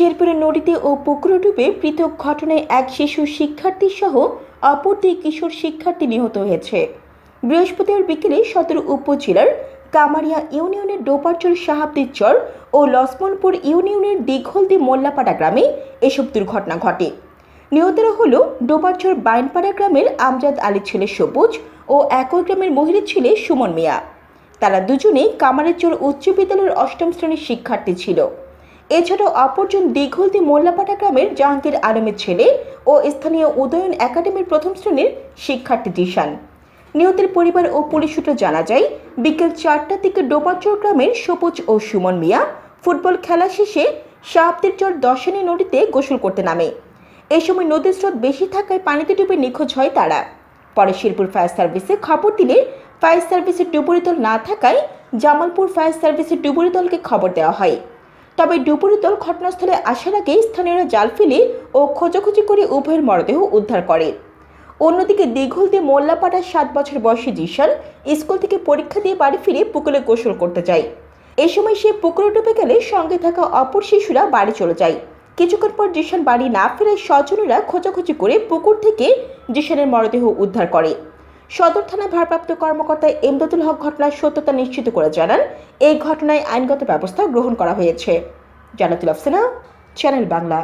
শেরপুরের নদীতে ও পুকুরে ডুবে পৃথক ঘটনায় এক শিশু শিক্ষার্থী সহ অপর দুই কিশোর শিক্ষার্থী নিহত হয়েছে। বৃহস্পতিবার বিকেলে সদর উপজেলার কামারিয়া ইউনিয়নের ডোপারচর সাহাবদিচর ও লক্ষ্মণপুর ইউনিয়নের দীঘলদি মোল্লাপাড়া গ্রামে এসব দুর্ঘটনা ঘটে। নিহতরা হল ডোবারচর বাইনপাড়া গ্রামের আমজাদ আলী ছেলে সবুজ ও একই গ্রামের মহিলা ছেলে সুমন মিয়া। তারা দুজনেই কামারেরচর উচ্চ বিদ্যালয়ের অষ্টম শ্রেণির শিক্ষার্থী ছিল। এছাড়াও অপরজন দীঘলদি মোল্লাপাটা গ্রামের জাহাঙ্গীর আলমের ছেলে ও স্থানীয় উদয়ন একাডেমির প্রথম শ্রেণির শিক্ষার্থী জিশান নিহতের পরিবার ও পুলিশ সূত্রে জানা যায়, বিকেল চারটার দিকে ডোবাচর গ্রামের সবুজ ও সুমন মিয়া ফুটবল খেলা শেষে শাহাবদের চর দশানী নদীতে গোসল করতে নামে। এই সময় নদীর স্রোত বেশি থাকায় পানিতে ডুবে নিখোঁজ হয় তারা। পরে শিরপুর ফায়ার সার্ভিসে খবর দিলে ফায়ার সার্ভিসের ডুবুরি দল না থাকায় জামালপুর ফায়ার সার্ভিসের ডুবুরি দলকে খবর দেওয়া হয়। তবে ডুবুরি দল ঘটনাস্থলে আসার আগে স্থানীয়রা জাল ফেলে ও খোঁজাখুঁজি করে উভয়ের মরদেহ উদ্ধার করে। অন্যদিকে দীঘলদে মোল্লাপাড়ার সাত বছর বয়সী জিশান স্কুল থেকে পরীক্ষা দিয়ে বাড়ি ফিরে পুকুরে গোসল করতে যায়। এ সময় সে পুকুরে ডুবে গেলে সঙ্গে থাকা অপর শিশুরা বাড়ি চলে যায়। কিছুক্ষণ পর জিশান বাড়ি না ফেরায় স্বজনেরা খোঁজাখুঁজি করে পুকুর থেকে জিশানের মরদেহ উদ্ধার করে। সদর থানার ভারপ্রাপ্ত কর্মকর্তা এমদাদুল হক ঘটনার সত্যতা নিশ্চিত করে জানান, এই ঘটনায় আইনগত ব্যবস্থা গ্রহণ করা হয়েছে। জানাতুল আফসানা, চ্যানেল বাংলা।